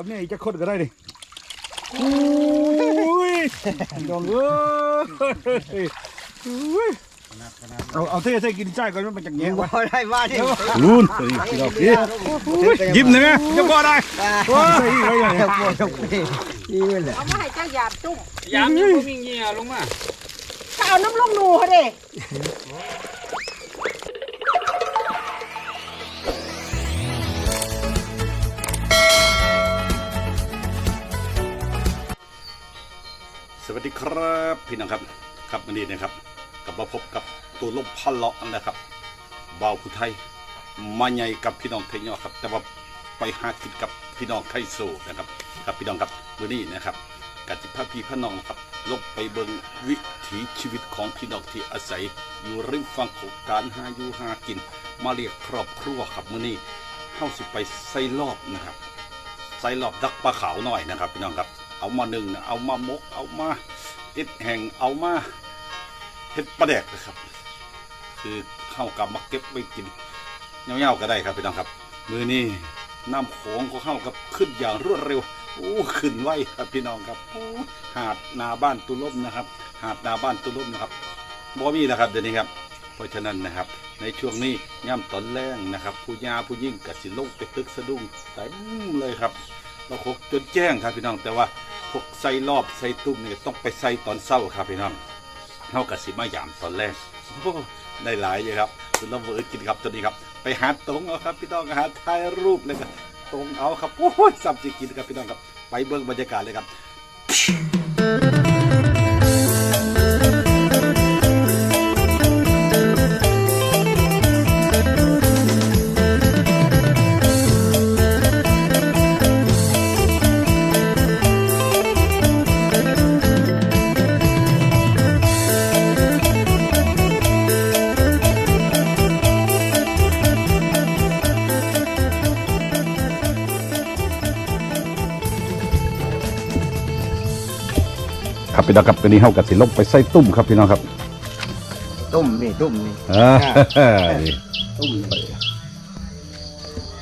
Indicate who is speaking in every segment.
Speaker 1: เอาเนี่ยจะคนก็ได้ดิอุ้ยน้องเอ้ยอุ้ยเอาเอาเท่ใส่กินใจก่อนมันจากแง่
Speaker 2: บ่
Speaker 1: วะ
Speaker 2: ได้มาดิ
Speaker 1: ลุนพี่น้องพี่ยิ้มเลยไหมจะบ่ได้โอ้ยไว้อย่างเงี้ย
Speaker 2: ปวดนี่แหละ
Speaker 3: เอามาให้เจ้าหยาบจุ้งห
Speaker 4: ยามยังมีเงี้ยลงมา
Speaker 3: ถ้าเอาน้ำลงหนูเขาด้
Speaker 1: วัสดีครับพี่น้องครับครับวันนี้นะครับกลับมาพบกับตัวลมพันเลาะนะครับบ่าวผู้ไทยมาใหญ่กับพี่น้องไทยเนาะครับ แต่ว่าไปหากินกับพี่น้องไทยโซนะครับครับพี่น้องครับวันนี้นะครับกัจิพาพี่พี่น้องครับลงไปเบิงวิถีชีวิตของพี่น้องที่อาศัย อยู่ริมฝั่งของการหาอยู่หากิน มาเรียกครอบครัวครับมื้อนี้เฮาสิไปใส่รอบนะครับใส่รอบดักปลาขาวหน่อยนะครับพี่น้องครับ เอามาหนึ่งนะเอามามก เอามาเอ็ดแห่งเอามาเฮ็ดปลาแดกนะครับ คือเข้ากับมาเก็บไว้กินเงาๆก็ได้ครับพี่น้องครับ มือนี้น้ำโขงก็เข้ากับขึ้นอย่างรวดเร็วโอ้ขึ้นไวครับพี่น้องครับโอ้หาดนาบ้านตุลมนะครับ หาดนาบ้านตุลมนะครับบ่มีแล้วครับเดี๋ยวนี้ครับ เพราะฉะนั้นนะครับ ในช่วงนี้ย่ำตอนแรงนะครับ ผู้ยาผู้ยิ่งกัสิลงไปตึกสะดุ้งเต็มเลยครับ เราคกจนแจ้งครับพี่น้อง แต่ว่าพวกใส่รอบใส่ตุ้มนี่ต้องไปใส่ตอนเศร้าครับพี่น้องเท่ากับสิมายามตอนแรกได้หลายเลยครับคุณลำเวอร์กินครับตัวนี้ครับ ไปหาตรงเอาครับพี่น้องหาถ่ายรูปเลยครับตรงเอาครับโอ้ยสับจิกินครับพี่น้องครับ ไปเบิ่งบรรยากาศเลยครับ ครับพี่น้องครับวันนี้เฮากับสิลงไปใส่ตุ้มครับพี่น้องครับ
Speaker 2: ตุ่มนี่ตุ่มนี่
Speaker 1: อ่า
Speaker 2: ตุ่ม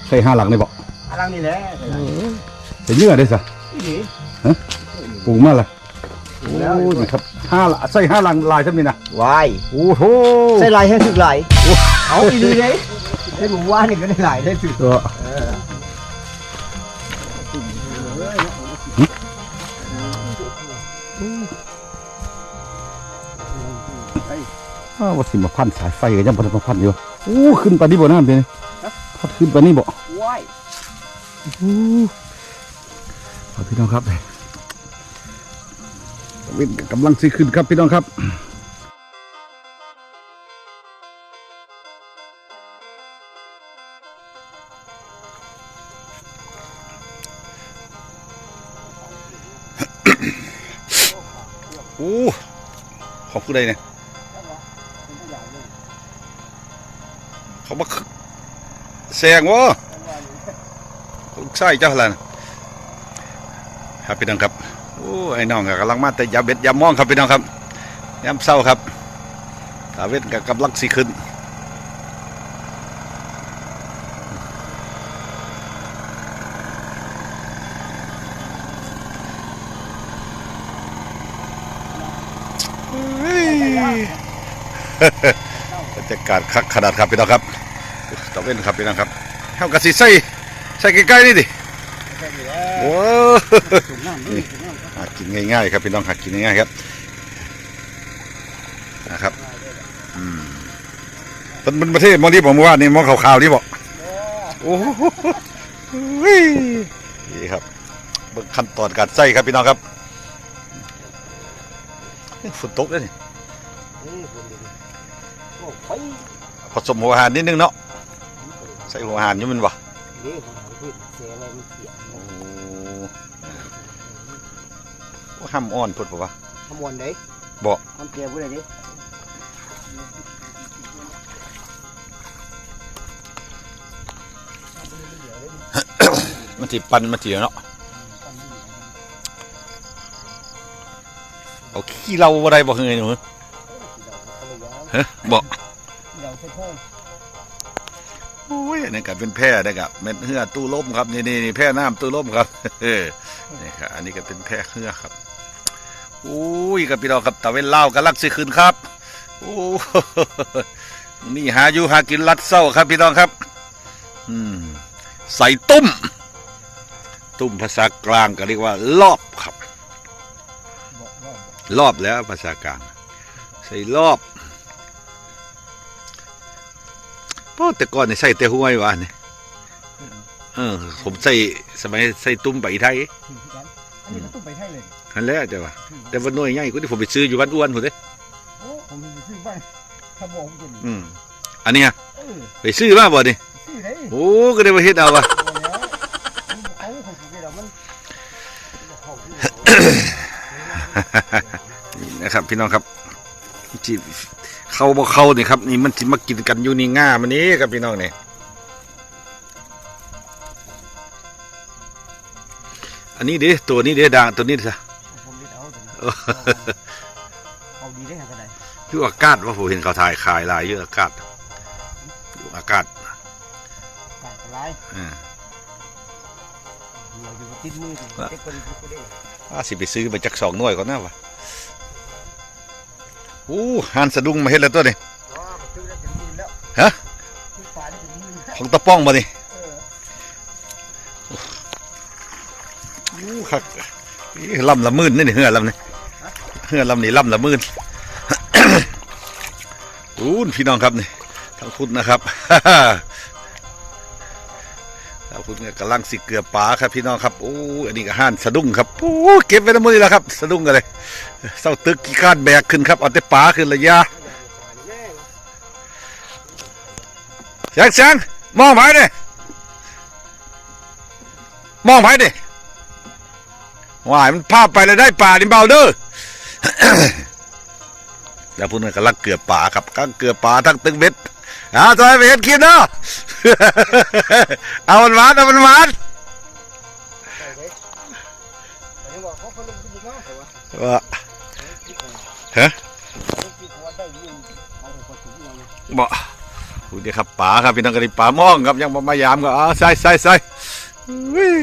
Speaker 1: ใส่ห้าหลังนี่บ่
Speaker 2: อะไรนี่แหละ
Speaker 1: ใส่เนื้อได้ซะ
Speaker 2: นี่
Speaker 1: ปรุงมาละโอ้ยนี่ครับห้าหลังใส่ห้าหลังลายซั่นนี่นะ
Speaker 2: วาย
Speaker 1: โอ้โห
Speaker 2: ใส่ลายให้ถึกลายเอาอีดีเลยให้ผมว่านี่ก็ได้ลายได้ถึก
Speaker 1: เอออ้าว ว่าสิมาพันสายไฟกันยังบ่ได้มาพันอยู่โอ้ขึ้นไปนี่บ่น้ำเด้นี่พัดขึ้นไปนี่บ่
Speaker 2: วาย
Speaker 1: ครับพี่น้องครับวินกำลังสิขึ้นครับพี่น้องครับโอ้ของผู้ใดเนี่ย เขามาแซงวะลูกชายเจ้าอะไรนครับพี่น้องครับโอ้ไอ้น้องก็กำลังมาแต่ยาเบ็ดยามมองครับพี่น้องครับยามเศร้าครับตาเวทกับกำลังสีขึ้นเฮ้ย คักขนาดครับพี่น้องครับตาเว้นครับพี่น้องครับเฮากะสิใส่ใส่ใกล้ๆนี่ดิโอ้นี่หากินง่ายๆครับพี่น้องหากินง่ายๆครับนะครับอืมมันมันประเทศมองที่ผมว่านี่มองขาวๆนี่บอกโอ้โหนี่ครับเบิ่งขั้นตอนการใส่ครับพี่น้องครับฝนตกเลยนี่ ผสมหัวอาหารนิดนึงเนาะใส่หัวอาหารอยู่มันบ่
Speaker 2: นี่ผมเสียอะไรมันเสีย
Speaker 1: โอ้โอ้ห้ามอ่อนพุดปะวะ
Speaker 2: ขมวนเด้
Speaker 1: บ่
Speaker 2: ทำเกียร์ผู้ใดดิ
Speaker 1: มันสิปันมันสิเนาะเอาขี้เราบ่ได้บ่คือไงหนูฮะบ่
Speaker 2: เดี๋ยวใส่พ่อ
Speaker 1: โอ้ยอันนี้ก็เป็นแพร่ได้กับเม็ดเหือตู้ล่มครับนี่นี่นี่แพร่น้ำตู้ล่มครับเออนี่ครับอันนี้ก็เป็นแพร่เหือครับโอ้ยกับพี่น้องครับตะเวนเล่าวกำลังสิขึ้นครับโอ้นี่หาอยู่หากินรัดเศร้าครับพี่น้องครับ อืมใส่ตุ้ม ตุ้มภาษากลางก็เรียกว่า รอบครับ
Speaker 2: บอกบอก
Speaker 1: รอบแล้วภาษากลาง ใส่รอบ เพราะแต่ก่อนนี่ใส่แต่ห้วยวะนี่เออ ผมใส่สมัยใส่ตุ้มใบไทย
Speaker 2: ถือกันอันนี้ก็ต้องไปให้เลย
Speaker 1: นั่นแหละจ้ะวะแต่ว่าหน่วยใหญ่ก็ที่ผมไปซื้ออยู่บ้านอ้วนผมเด้
Speaker 2: โอ้ผมไปซื้อบ้านถ้าบอกผมจะหนี
Speaker 1: อืมอันเนี้ย
Speaker 2: เออ
Speaker 1: ไปซื้อมาบ่นี่
Speaker 2: ซื้อได้
Speaker 1: โอ้ก็ได้มาเฮ็ดเอาวะ
Speaker 2: เอาแล้วเขาของผมเรามันเขาที่
Speaker 1: นี่นะครับพี่น้องครับจี เข้าบ่เข้านี่ครับ นี่มันสิมากินกันอยู่นี่ง่ามันนี้ครับพี่น้องนี่อันนี้เด้ตัวนี้เด้ด่างตัวนี้ซะ
Speaker 2: ผมเด็ดเอาแต่เอาดีได้ขนาดไหน
Speaker 1: อยู่อากาศว่าผมเห็นเขาถ่ายขายหลายอยู่อากาศอยู่อากาศ
Speaker 2: การตลาย
Speaker 1: อ่า
Speaker 2: เราอยู่ติดมือถึงเด็กคนนี้ก็ได้
Speaker 1: ว่าสิไปซื้อไปจักสองหน่วยก่อนนะวะโอ้หันสะดุ้งมาเฮ็ดแล้วตัวนี้
Speaker 2: อ๋อซื้อได้ถึงมือแล้ว
Speaker 1: ฮะ
Speaker 2: ซื้อปลาได้ถึงมือแล้ว
Speaker 1: ของตะป้องมาดิ
Speaker 2: เออ
Speaker 1: โอ้คักอีลำละหมื่นนี่นี่เหือลำนี่เหือลำนี่ลำละหมื่นโอ้พี่น้องครับนี่ทั้งคุณนะครับ ทั้งคุณเนี่ยกำลังสิเกลือปลาครับพี่น้องครับโอ้อันนี้ก็ห่านสะดุ้งครับโอ้เก็บไว้ในมือแล้วครับสะดุ้งกันเลยเศร้าตึกกี่ก้านแบกขึ้นครับเอาแต่ปลาขึ้นระยะเสียงเสียงมองไปดิมองไปดิว่ายมันพาพไปแล้วได้ป่าดิเบาเด้อแล้วพวกนั้นกำลังเกลือป่าครับกำลังเกลือป่าทั้งตึกเบ็ด เอาตัวไปเห็นคลิปเนาะเอามันหวานเอามันหวาน
Speaker 2: อันนี้ว่าเขาเขาลงทุนเนาะแต่ว่า
Speaker 1: ว่าฮะ
Speaker 2: ลงทุนว่าได้ยินเอาไปคนถึงเงิน
Speaker 1: บ่ดูดิครับป่าครับพี่น้องกระดิป่ามองครับยังบ่มายามก็เอาใส่ใส่ใส่อุ้ย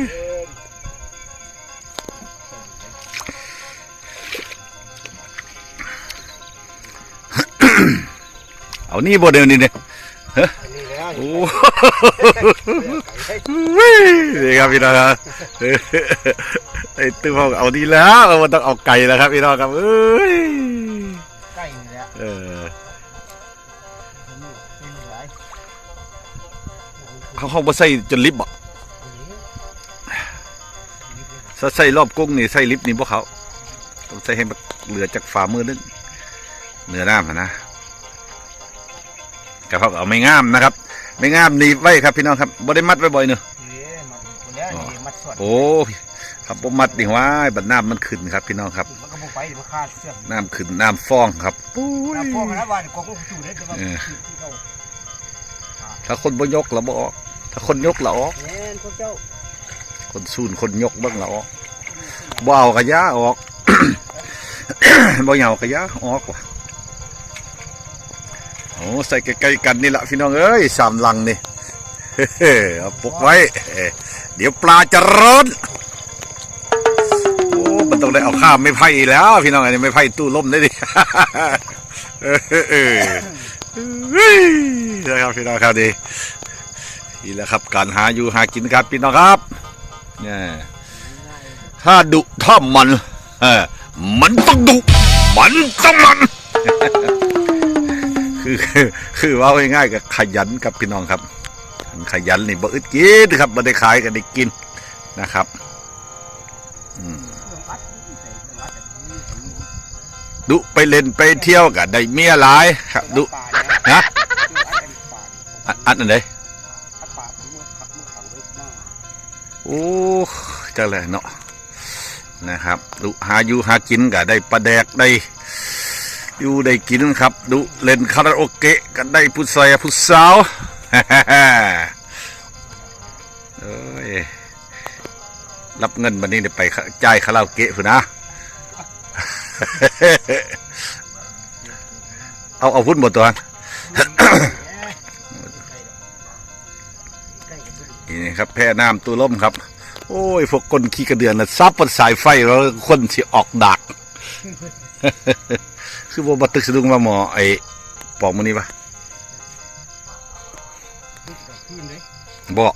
Speaker 1: เอานี่บ่เดินนี่เนี่ย
Speaker 2: นี่แล้ว
Speaker 1: โอ้นี่ครับพี่น้องครับเออไอ้ตื้อเขาเอาดีแล้วเออมันต้องเอาไก่แล้วครับพี่น้องครับเอ้ย
Speaker 2: ใกล้นี่แหละ
Speaker 1: เออ
Speaker 2: นี่หลาย
Speaker 1: เขาเขาบ่ใส่จนลิฟต์บ่ถ้าใส่รอบกุ้งนี่ใส่ลิฟต์นี่พวกเขาต้องใส่ให้มันเหลือจากฝ่ามือนึงเหนือน้ำอะนะ กับเขาก็เอาไม่งามนะครับ ไม่งามหนีบไว้ครับพี่น้องครับบ่ได้มัดไว้บ่อยเนอะ
Speaker 2: นี่มันคนแล้วนี่มัดส่วน
Speaker 1: โอ้ครับบ่มัดนี่ว่าบัดน้ำมันขึ้นครับพี่น้องครับ
Speaker 2: มันก็บ่ไปเดี๋ยวมันขาดเสื้อ
Speaker 1: น้ำขึ้นน้ำฟ้องครับ
Speaker 2: น้ำพวกนะว่านี่กองก็อยู่ได้แต่ว่า
Speaker 1: เออ
Speaker 2: ที่เขา
Speaker 1: ถ้าคนบ่ยกเราบ่ออกถ้าคนยกเราออก
Speaker 2: แม่นพวกเจ้า
Speaker 1: คนสูนคนยกเบ้างเราออกบ่เอากระยาออกบ่เหยากระยาออกว่ะ โอ้ใส่ใกล้ๆกันนี่ละพี่น้องเอ้ยสามลังนี่เอาปกไว้ เดี๋ยวปลาจะร้อนโอ้มันต้องได้เอาข้ามไม่ไผ่แล้ว พี่น้องอันนี้ไม่ไผ่ตู้ล่มได้ดิเออเออเฮ้ยนะครับพี่น้องครับดีนี่แหละครับการหาอยู่หากินครับพี่น้องครับเนี่ยถ้าดุถ้ามันเออมันต้องดุมันต้องมัน คือคือว่าง่ายๆกับขยันครับพี่น้องครับ ขยันนี่บ่อึดกินครับบ่ได้ขายก็ได้กินนะครับดุไปเล่นไปเที่ยวก็ได้เมียหลายครับดุ
Speaker 2: นะ
Speaker 1: อันอันไหนโอ้จังเลยเนาะนะครับดุหาอยู่หากินก็ได้ปลาแดกได้ อยู่ได้กินครับดุเล่นคาราโอเกะก็ได้ผู้ชายผู้สาวเอ้ยรับเงินวันนี้ไปจ่ายคาราโอเกะพุ่นะเอาเอาพุ่นหมดตัวนี่ครับแพร่น้ำตัวล่มครับ โอ้ยพวกคนขี้กระเดือนนะซับบนสายไฟแล้วคนที่ออกดัก คือบ่บัตึกสะดุ้งมาหมอไอ้ปอกมันนี่ปะบอก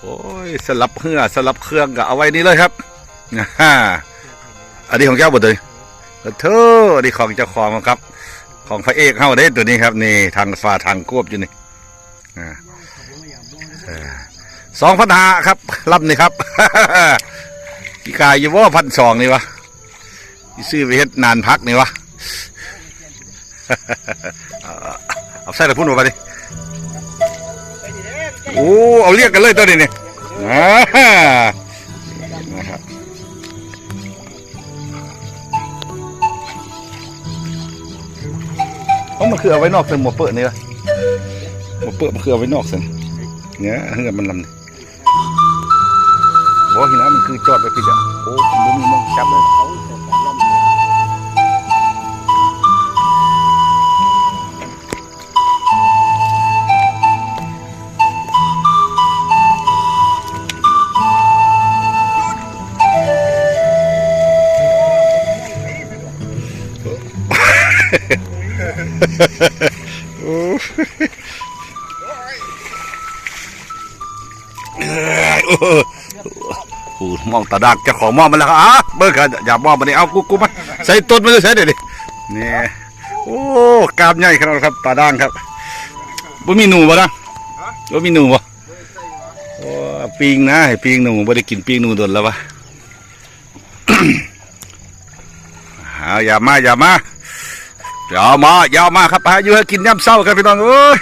Speaker 1: โอ้ยสลับเหือสลับเครื่องก็เอาไว้นี่เลยครับฮ่าอันนี้ของเจ้าหมดเลยขอโทอันนี้ของเจ้าของครับ ของพระเอกเฮาเด้ตัวนี้ครับนี่ทางฟ้าทางควบอยู่นี่อ่าสองพันหาครับ รับนี่ครับกี่กายอยู่ว่าพันสองนี่วะซื้อไปเฮ็ดนานพักนี่วะ เอาเอาใส่ตะพุ่นมาดิโอ้เอาเรียกกันเลยตัวนี้นี่อ่านะครับเอามันคือเอาไว้นอกเส้นหมวเปิดนี่วะหมวเปิดมันคือเอาไว้นอกเส้นเนี่ยเฮือมันลำนี่บอกเห็นนะมันคือจอดไปพี่จ้ะโอ้มันมีมองจับเลย โอ้โหมองตาดักเจ้าของมองมันแล้วครับอะเบิกกันอย่ามองมันนี่เอากูกูมาใส่ต้นมันจะใส่เดี๋ยวดินี่โอ้กามใหญ่ขนาดครับตาด่างครับบ่มีหนูบ่นะบ่มีหนูบ่โอ้ปิงนะให้ปิงหนูบ่ได้กินปิงหนูโดนแล้ววะเอาอย่ามาอย่ามา ย่ามาย่ามาครับหาอยู่ให้กินย่ำเศร้าครับพี่น้องเอ้ย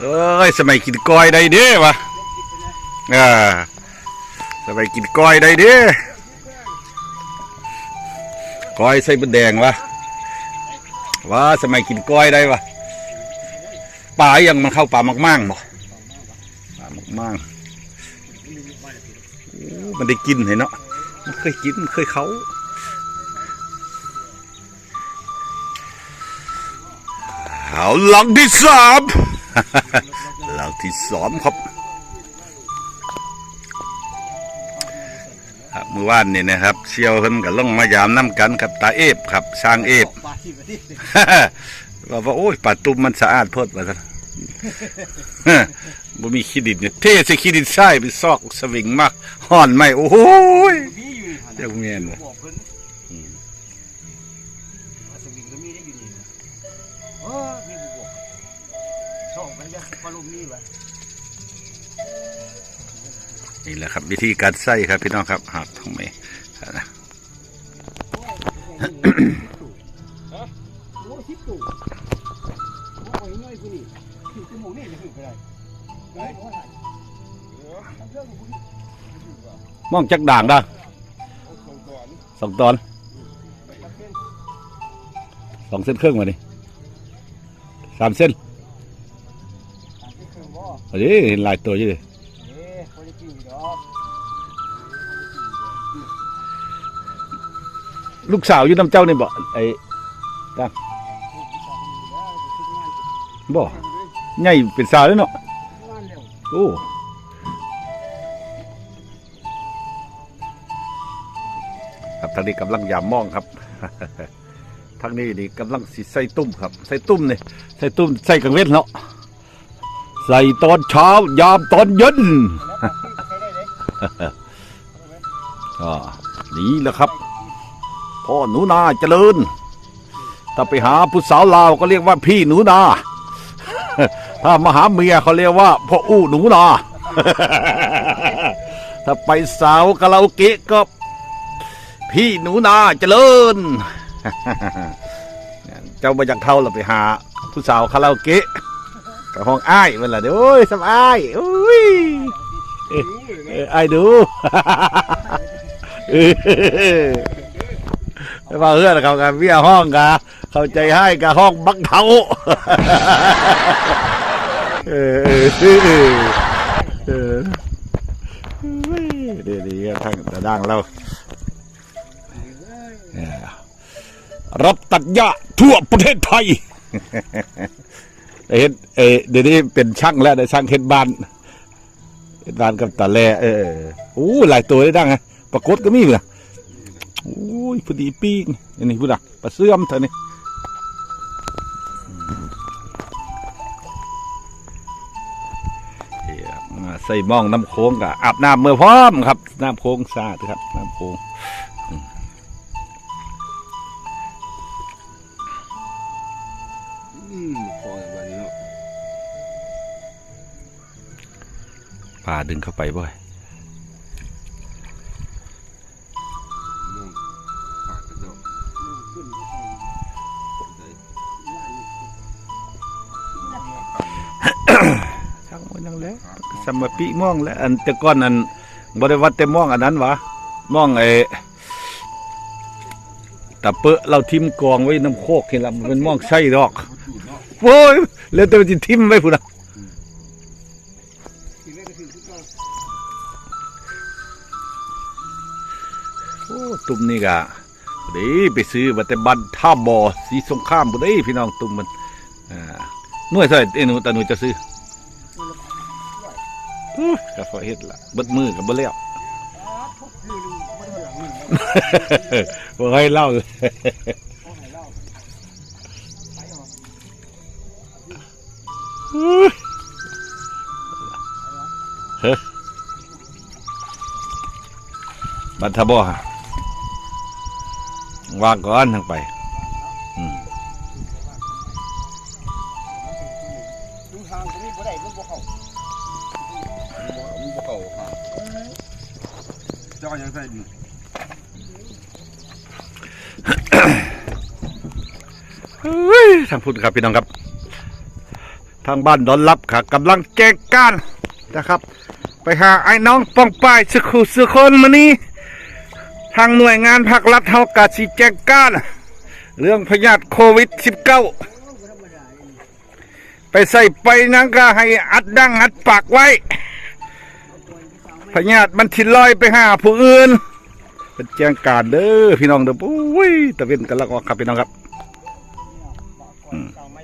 Speaker 1: เอ้ยสมัยกินก้อยได้เด้วะอ่าสมัยกินก้อยได้เด้ก้อยใส่บดแดงวะว่าสมัยกินก้อยได้วะปลายังมันเข้าปลามักมั่งบ่ปลามักมั่งมันได้กินเห็นเนาะมันเคยกินมันเคยเขา เอาหลังที่สามหลังที่สองครับครับมือวานนี่นะครับ เชียวเพิ่นกับล่องมายามน้ำกันกับตาเอฟครับช้างเอฟว่าว่าโอ้ยป่าตุ้มมันสะอาดโพดว่าซะบ่มีขี้ดินเนี่ยเทใส่ขี้ดินใส่ไปซอกสวิงมากห่อนไหมโอ้ยเจ้าเมียน
Speaker 2: เพิ่น ส่องไปจะปลุมนี่วะ
Speaker 1: นี่แหละครับ วิธีการใส่ครับพี่น้องครับหักทำไมนะ
Speaker 2: โอ้ทิพตู่โอ้ยง่ายกูนี่ถึงชั่วโมนี้จะถึงไปได้ได้เพราะว่าเรื่องของกูนี่
Speaker 1: มองจักด่างได้สองตอนสองเส้นครึ่งมาดิสามเส้น
Speaker 2: เคย
Speaker 1: เอาดิเห็นลายตัวอยู่ดิ
Speaker 2: เอ๊ะคนที่กินดอก
Speaker 1: ลูกสาวอยู่น้ำเจ้านี่บ่ไอ้บ่ใหญ่เป็นสาวแล้วเนาะโอ้ครับทางนี้กำลังยามมองครับทางนี้นี่กำลังสิใส่ตุ้มครับ ใส่ตุ้มนี่ใส่ตุ้มใส่กลางเว้นเนาะ ใส่ตอนเช้ายามตอนเย็น
Speaker 2: กที่ใช้ได้เลย
Speaker 1: อ่านี่แหละครับ พ่อหนูนาเจริญ ถ้าไปหาผู้สาวลาวก็เรียกว่าพี่หนูนา ถ้ามาหาเมียเขาเรียกว่าพ่ออู้หนูนา ถ้าไปสาวคาราโอเกะก็ พี่หนูนาเจริญ เจ้ามาจากเท่าเราไปหาผู้สาวคาราโอเกะ กับห้องอ้ายมันล่ะเดี๋ยวโอ้ยสบายโอ้ยเอ้ยเอ้ยไอ้ายดูเออไม่ว่าเพื่อนเขากันเบี้ยห้องกะเข้าใจให้กับห้องบักเทาเออเออเออเออเดี๋ยวดีๆทางตะด่างเรารับตัดหญ้าทั่วประเทศไทย เฮ็ดเออเดี๋ยวนี้เป็นช่างแล้วได้ช่างเฮ็ดบ้านเฮ็ดบ้านกับตาแลเออโอ้หลายตัวได้ดังไงปรากฏก็มีนะโอ้ยพอดีปีกอันนี้พูดอะปลาเสื่อมเท่านี้เฮียมาใส่มองน้ำโค้งกับอาบน้ำเมื่อพร้อมครับ น้ำโค้งสะอาดครับน้ำโค้ง ปลาดึงเข้าไปบ่อย
Speaker 5: ม่วงขาดกระเจาะใส่
Speaker 1: ช่างมันยังแล้วสมปีม่วงแล้วอันแต่ก้อนอันบริวัดแต่ม่วงอันนั้นวะม่วงไอ้ตะเปอะเราทิมกองไว้น้ำโคกเห็นละมันเป็นม่วงไส้ดอกโว้ยแล้วแต่มันจะทิมไว้พุ่นน ตุ่มนี่กะเดีไปซื้อมาแต่บันท่าบ่อสีสงครามบุได้พี่น้องตุ่มมันหน่วยเท่าไหร่เอ้ยหนูต่หนูจะซื้อก็พอเฮ็ดละบิดมือกับบ่แล้วบ่ให้เล่าเลยเฮ้ยบัดทะบ่ฮะ วางก่อนทางไปอืม
Speaker 2: ดูทางตรงนี้บ่ได้มันบ่เข้า
Speaker 5: บ่มีบ่เข้าขาดเจ้ายังใส่ดี
Speaker 1: ทางพูดครับพี่น้องครับ ทางบ้านดอนรับค่ะกำลังแจ้งการนะครับ ไปหาไอ้น้องป้องป้ายสุขุสุคนมานี้ทางหน่วยงานภาครัฐเฮากาสิแจ้งการเรื่องพยาธิโควิด -19 ไปใส่ไปนังก็ให้อัดดั้งอัดปากไว้ พยาธิมันทิลอยไปหาผู้อื่นเป็นแจ้งการเด้อพี่น้องเด้อปุ้ยตะเวนกันละออกครับพี่น้องครับ
Speaker 2: เก่าไม่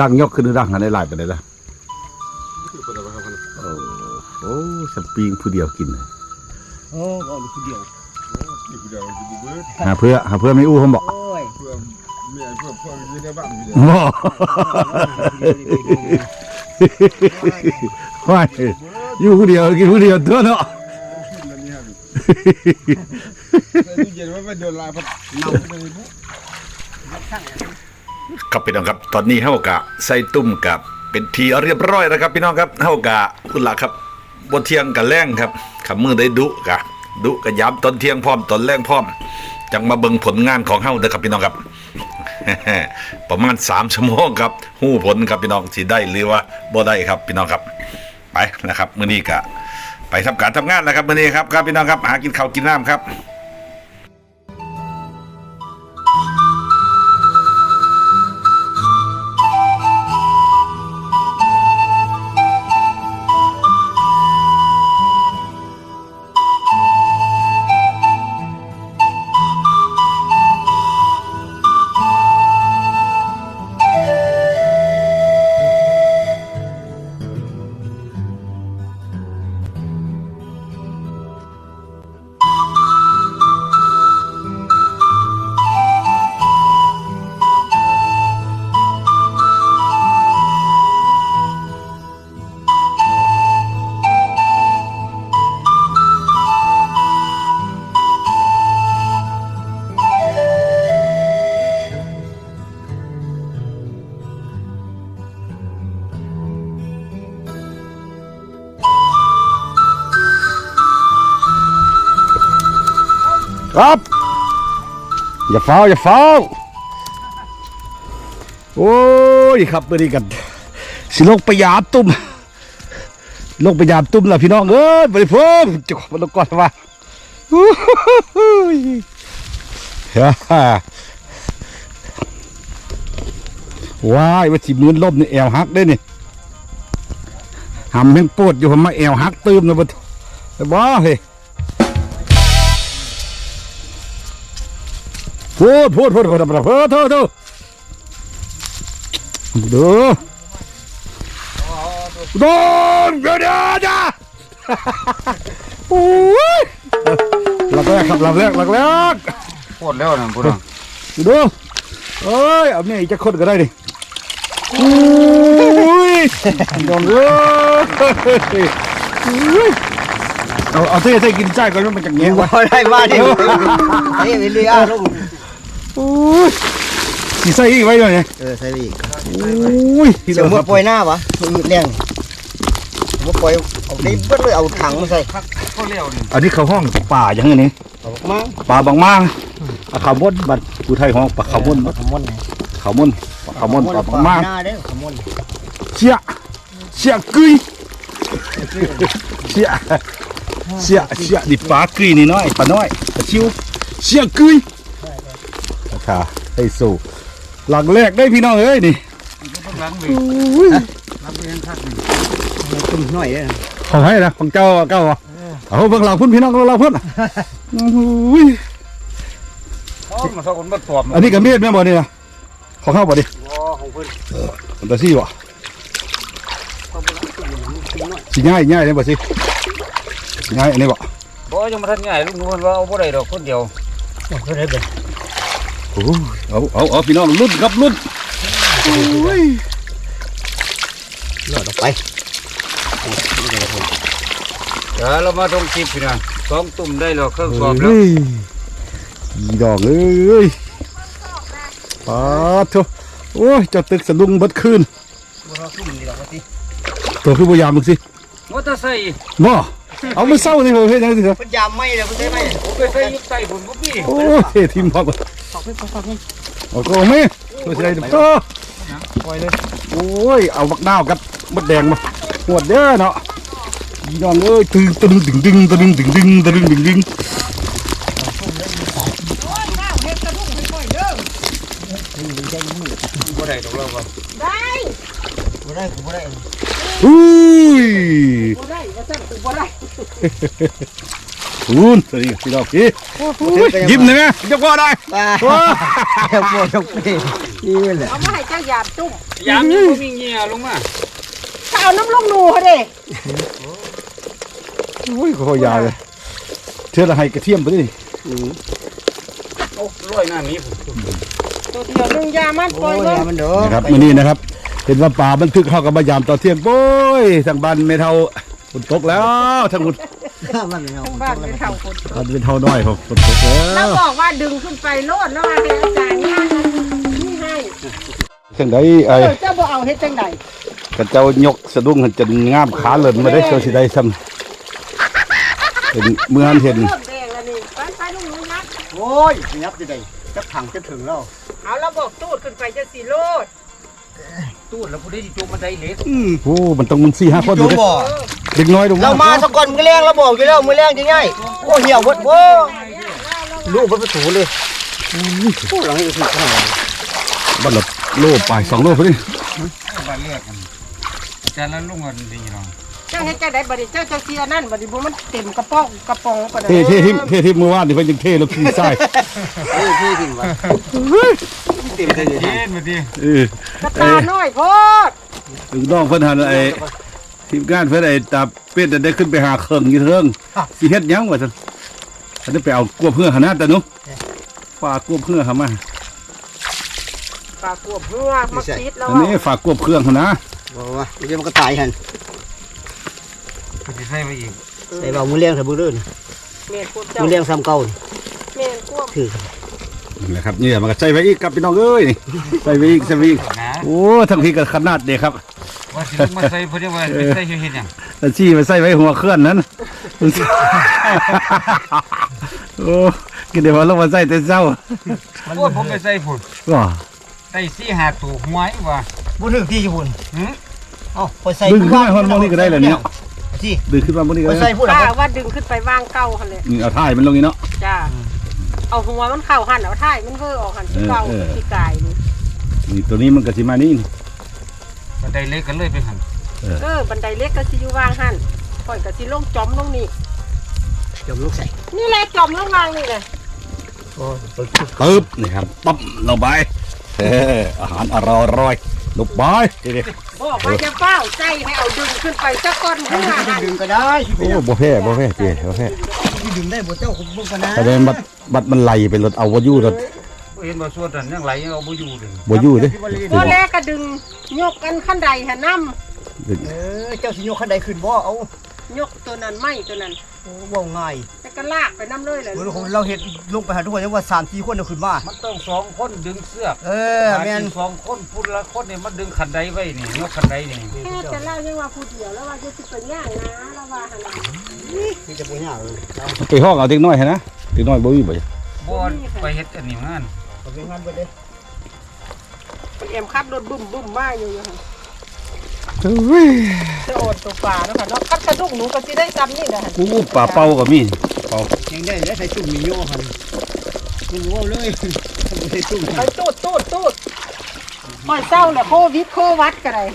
Speaker 2: ดั
Speaker 1: งยกขึ้นดังอะไรหลายไปเลยละ
Speaker 5: คือเปิดเอาไว้ครับ
Speaker 1: โอ้โอ้สปริงผู้เดียวกินเลย
Speaker 2: โอ้ก็ลูกเดียว
Speaker 5: นี่คือเดียวคือเบิด
Speaker 1: หาเพื่อหาเพื่อไม่อู้ผมบอก
Speaker 2: โอ้ย
Speaker 5: เพื่อเมียเพื่อเพื่ออยู่ในบ้านพี่เดียว
Speaker 1: บ่ว่าอยู่ผู้เดียวกินผู้เดียวตัวเนาะ
Speaker 5: ขึ้นแล้วนี่ครับใส่ตู้เย็นไว้ไปโดนลายพัดเน่าไปเลยปุ๊บ
Speaker 1: ครับพี่น้องครับ ตอนนี้เฮากะใส่ตุ้มกับเป็นทีเรียบร้อยแล้วครับ พี่น้องครับเฮากะคุณล่ะครับบนเที่ยงกับแรงครับขับมือได้ดุกะดุกะย้ำตอนเที่ยงพร้อมตอนแรงพร้อม จังมาเบิ่งผลงานของเฮาเด้อครับพี่น้องครับประมาณ3ชั่วโมงครับฮู้ผลครับพี่น้องสิได้หรือว่าบ่ได้ครับพี่น้องครับไปนะครับมื้อนี้ก็ไปทำการทำงานนะครับมื้อนี้ครับครับพี่น้องครับหากินข้าวกินน้ำครับ ครับ อย่าเฝ้าอย่าเฝ้าโอ้ยครับมื่อนี้กันสิลงไปยามตุ้มลงไปยามตุ้มล้วพี่น้องเอ้ยบริพมจุกมันลงก่อนว่าว้ายว่าจีมือนล่มนี่แอวหักได้นี่หำแม่งปวดอยู่ผมมาแอวหักตื้มนะบ่บ่เฮ้ ดพูดพูดพูดพูดพูดโทษโทษดูโดนเดียวเดี๋ยวจ้าโอ้ยหลักแรกครับหลักแรกหลักแรก
Speaker 4: โคตรแล้วนะพูด
Speaker 1: ดูเอ้ยเอาเนี่ยจะคนก็ได้ดิโอ้ยโดนเลยเอาเอาเต้เต้กินใจก่อนมันจากเงี้ยว้
Speaker 2: ได้บ้าดิเฮ้ยวิลลี่อะลูก
Speaker 1: อุ้ยสีใส่อีกไว้เลยเนี่ย
Speaker 2: เออใส่อีก
Speaker 1: อุ้ย
Speaker 2: เสียงมือปล่อยหน้าวะมือแรงมือปล่อยเอาได้เบิดเลยเอาถังมาใส่
Speaker 4: เขาเลี้ยวนี่
Speaker 1: อันนี้เขาห้องป่าอย่างนี้
Speaker 2: เอามา
Speaker 1: ป่าบางมากอะขาวมดบัดผู้ไทยห้องปลาขาวมด
Speaker 2: ขมน
Speaker 1: ขาวมดปลาขาวมดปลาบางมาก
Speaker 2: หน้าเด้อขมน
Speaker 1: เชี่ยเชี่ยกุยเชี่ยเชี่ยเชี่ยนี่ปลากุยนี่น้อยปลาน้อยปลาชิวเชี่ยกุย ราคาให้สู้หลังแรกได้พี่น้องเอ้ยนี่
Speaker 4: ต้องล้างมือล้างมือยังคักนี่
Speaker 2: ตุ้มหน่อยเด้อ
Speaker 1: ของให้นะของเจ้าเก้าอะเอาเบิ่งหลังพุ่นพี่น้องเราพุ่นอุ้ย
Speaker 4: อ๋อมาสองคนมาตอบ
Speaker 1: อันนี้กับเมียดแม่บ่นี่นะของเข้าบ่ดิ
Speaker 2: อ๋อของเพิ่น
Speaker 1: มันตะซี่บ่สิง่ายง่ายเลยบ่สิสิง่ายอันนี้บ่
Speaker 4: บ่ยังมาทันง่ายลุงนูนว่าเอาบ่ได้ดอกคนเดียว
Speaker 2: เพิ่นได้เด้อ
Speaker 1: โอ้เอาเอาเอาพี่น้องลุ้นครับลุ้นโอ้ย
Speaker 2: รอดออกไป
Speaker 4: เดี๋ยวเรามาตรงคลิปพี่นะสองตุ่มได้แล้วเครื่องสอบแล้ว
Speaker 1: ยอีดอกเอ้ยปาดโถโอ้ยจ้าตึกสะดุ้งบิดคืน
Speaker 2: บ่รอตุ้มนี่ดอกว่าติ
Speaker 1: ตัวคือบ่ยามมึงสิ
Speaker 4: มอเตอร์ไซค์
Speaker 1: บ่เอามาเศร้านี่เฮ้ยจังซี่เหรอ
Speaker 2: เพิ่นยามไม่เด้อเพิ่นได้ไหม
Speaker 4: ผมไปใส่ยุคใส่ผมบ่มี
Speaker 1: โอ้ยททีมพอก โอ้โหแม่ตัวสิได้ตัว
Speaker 2: ปล่อยเลย
Speaker 1: โอ้ยเอาบักนาวกับมดแดงมาหวดเด้อเนาะอีน้องเอ้ยตึงตึงดึงดึงตึงดึงดึงตึงดึงดึง
Speaker 4: บ่ได้ดอกเราว่า
Speaker 3: ได้
Speaker 2: บ่ได้กูบ่ได้
Speaker 1: อุ้ย
Speaker 3: บ่ได้ว่าซั่นกูบ่ได้
Speaker 1: คุณสวัสดีพี่น้องพี่ยิ้มหน่อยไหมยกว่าได้
Speaker 2: ป้า
Speaker 1: ว้า
Speaker 2: เดี๋ยวปวดยกไปนี่แหละ
Speaker 3: เอามาให้เจ้าหยาบจุ่ม
Speaker 4: ยามยังบ่มีเงียลงมา
Speaker 3: ถ้าเอาน้ำลงหนูเขาเด้
Speaker 1: โอ้ยก็ยาเลยเชื่อละให้กระเทียมไปดิ
Speaker 4: โอ้ร้อยหน้านี้ผม
Speaker 3: ตัวเดียวนึงยามันป
Speaker 2: โอ้
Speaker 3: ล่อย
Speaker 2: ย
Speaker 3: เบิ่ง
Speaker 2: มันเด้อ
Speaker 1: นะครับมื้อนี้นะครับ เห็นว่าป่าบันทึกเข้ากับมายามต่อเที่ยงโอ้ยทางบ้านเมเท่าฝนตกแล้วทางฝน
Speaker 2: มันไม่เอา
Speaker 3: ทั้งบ้านไปเท่าคน
Speaker 1: ตอนเป็นเท่าน้อยครับฝนตกแล้
Speaker 3: แล้ว
Speaker 1: ว
Speaker 3: บอกว่าดึงขึ้นไปโลดแล้วว่าให้อาจารย์เนี่ยนี่ให้
Speaker 1: จังไดไอ้
Speaker 3: เออเจ้าบ่เอาเฮ็ดจังได
Speaker 1: กันเจ้ายกสะดุ้งให้จนงามขาเหลินมาได้เจ้าสิได้ซ้ำเห็นเมื่อหันเห็น
Speaker 3: เริ่มแดงแล้วนี่ไปไปลงหนูนะ
Speaker 2: โอ้ยยับจะได้จับถังจะถึงแล้ว
Speaker 3: เอาแล้วบอกตูดขึ้นไปจะสิโลด
Speaker 4: ตู้แล้วผู้ไดสิจุกมันได้เล็ก
Speaker 1: โอ้มันต้องมันสี่ห้าคน
Speaker 2: จู
Speaker 1: อยู่เด้
Speaker 2: บ่
Speaker 1: เด็กน้อยลง
Speaker 2: เรามาสักก่อนมือแรงเราบอกอยู่แล้วมือแรงจะง่ายโอ้เหี่ยวหมดโอ้ลูกมันประตูเลยโอ้หลังนี้คือข้าว
Speaker 1: บัดละโลไปสองโลพอดี
Speaker 4: บ้านแรกกันอาจารย์แล้วลุงกันดีหรอ
Speaker 3: เจ้าเฮ็ดจังไดบัดนี้เจ้าเจ้าเสียนั่นบัดนี้บ่มันเต็มกระป๋องกระป๋องปานนั้น
Speaker 1: เท่เท่ทิมเท่ทิมเมื่อวานนี่เพิ่นยังเท่แล้วขี้ทราย
Speaker 2: เฮ้ยพี่ถึงวะเต็มเลย
Speaker 4: เย็นมาดิ
Speaker 1: เออก
Speaker 3: ระตาน้อยโพด
Speaker 1: ถึงน้องเพิ่นหันไอ้ทีมงานเพิ่นไอ้ตาเป็ดได้ขึ้นไปหาเครื่องอยู่เทิงสิเฮ็ดหยังวะซั่นอันนี้ไปเอากลัวเพื่อหาหน้าตาหนุฝากกลัวเพื่อหามา
Speaker 3: ปลากวบเหือมาคิดแล้ว
Speaker 1: อันนี้ฝากกลัวเครื่องหานะ
Speaker 2: บอกว่าเดี๋ยวมันก็ตายหัน
Speaker 4: สิใส่ไปอีก
Speaker 2: ใส่เบามือแรงเถอะมือเรื่น
Speaker 3: แม่นควบเจ้า
Speaker 2: มือแรงซ้ำเก่า
Speaker 3: แม่นควบ
Speaker 2: ถือ
Speaker 1: นี่แหละครับเนี่ยมันก็ใส่ไว้อีกครับพี่น้องเอ้ยนี่ใส่ไว้อีกใส่ไว้อีก
Speaker 4: นะ
Speaker 1: โอ้ทั้งพี่ก็ขนาดเด็กครับ
Speaker 4: ว่าสิลงมาใส่เพิ่นว่าไปใส่เฮ็ดหยัง
Speaker 1: แต่ชี้ไปใส่ไว้หัวเคลื่อนนั้นโอ้กินเดี๋ยวว่าลงมาใส่แต่เช้า
Speaker 4: โอ้ผมไปใส่พุ่น
Speaker 1: ว้า
Speaker 4: ใส่สี่ห้าตัวหวยว่า
Speaker 2: บุญถึงที่ญี่ปุ่น
Speaker 4: หึ
Speaker 2: เอ้าพอใส่
Speaker 1: ดึงขึ้นมาฮอนมองนี่ก็ได้เหรอเนี่ย
Speaker 2: ที่
Speaker 1: ดึงขึ้นมาบนนี้ก็
Speaker 2: พอ
Speaker 1: ได้
Speaker 2: ใส่พูด
Speaker 3: ป้า
Speaker 2: อะ
Speaker 3: ว่าดึงขึ้นไปวางเก่าหั่นแหละ
Speaker 1: นี่เอาท่ายมันลงนี่เนาะ
Speaker 3: จ้าเอาหัวมันเข้าหั่นเอาท้ายมันเว้อออกหั่นที่เก่า
Speaker 1: เออเออ
Speaker 3: ที่กายนี่
Speaker 1: นี่ตัวนี้มันก็สิมานี่นี่
Speaker 4: ก็ได้เหล็กกันเลยไปหั่น
Speaker 1: เออ
Speaker 3: เออบันไดเล็กก็สิอยู่วางหั่นข่อยก็สิลงจอมลงนี่
Speaker 2: จมลูกใส่
Speaker 3: นี่แหละจอมลงวางนี่แหละ
Speaker 2: โอ้เปิด
Speaker 1: ปึ๊บนี่ครับปั๊บลงไปเอออาหารอร่อยอร่อยลูกบอยทีเดียว
Speaker 3: บอกว่าจะเฝ้าใจให้เอาดึงขึ้นไปสักก้อนเพื่อ
Speaker 2: จะ
Speaker 3: หั่น
Speaker 2: ดึงก็ได้
Speaker 1: โอ้บ่แพ้บ่แพ้เจ๊บ่แพ้
Speaker 2: ที่ดึงได้บ่เจ้าคุณบ่กันนะ
Speaker 1: แต่เดินบัดบัดมันไหลไปรถเอาบ่อยู่รถ
Speaker 4: เห็นว่าส่วนนั้นยังไหลยังเอาบ่อยู่เลย
Speaker 1: บ่อยู่เด้
Speaker 3: พอแรกก็ดึงยกกันขั้นใดหั่นน้
Speaker 2: เออเจ้าสิยกคันใดขึ้นบ่เอาำ
Speaker 3: ยกตัวนั้นไม่ตัวนั้น
Speaker 2: โอ้บ่ง่าย
Speaker 3: แต่ก็ลากไปน้ำเลยเลย
Speaker 2: เมื่อเราเห็นลงไปหาทุกคนว่า3 4คนเอาขึ้นมา
Speaker 4: มันต้องสองคนดึงเสื้อก
Speaker 2: เออแม่น
Speaker 4: สองคนพูดละคนนี่มันดึงขันไดไว้นี่ยกขันไดนี่
Speaker 3: แค่จะเล่ายังว่าผู้เดียวแล้วว่าจะสิเป็นย่างนะแล้วว่าหั่นน่ะ
Speaker 2: นี่จะบ่ยากเลย
Speaker 1: ไปห้องเอาเด็กน้อยให้นะเด็กน้อยบ่มีบ่จ้ะ
Speaker 4: บ่ไปเฮ็ดอันนี้งาน
Speaker 2: เอาไปงานบ่ได้
Speaker 3: มันเอ็มขับรถบุ้มบุ้มมาอยู่อยู่หั่น
Speaker 1: เฮ้ย
Speaker 3: จะโอดตัวปลาแล้วค่ะเนาะคัดกระดุกหนูก็สิได้ซ้ำนี่แหละหั่น
Speaker 1: กูปลาเป่าก็มีเป่า
Speaker 2: ยังได้แล้วใส่ตุ่มมีโยหันมันรู้เอาเลยบ่ใส่ตุ่ม
Speaker 3: ไปตูดตูดตูดปล่อยเศร้าแหละโควิดโควัดกันเลย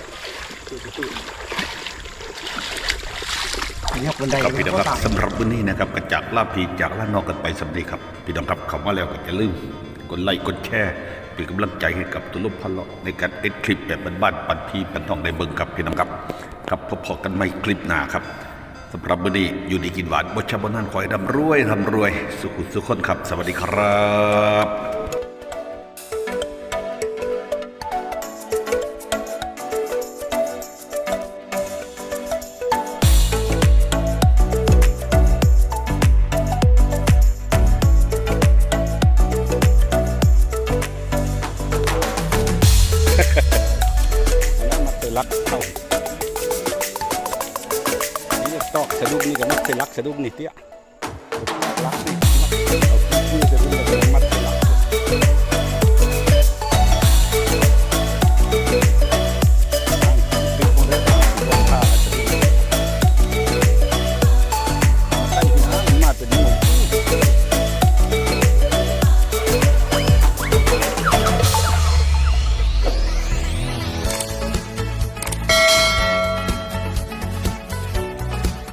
Speaker 2: ยกบันได
Speaker 1: ครับพี่น้องครับสำหรับวันนี้นะครับก็จากลาพีจากลานนอกกันไปสำเร็จครับพี่น้องครับเข้ามาแล้วก็อย่าลืมกดไลค์กดแชร์ เป็นกำลังใจให้กับตุลุพพันเลาะในการเอ็ดคลิปแบบบ้านๆปันพีปันทองในเบิงครับพี่น้องครับครับพบกันใหม่คลิปหน้าครับสำหรับวันนี้อยู่ดีกินหวานบชาบนันคอยดำรวยทำรวย สุขุสุขคนครับ สวัสดีครับ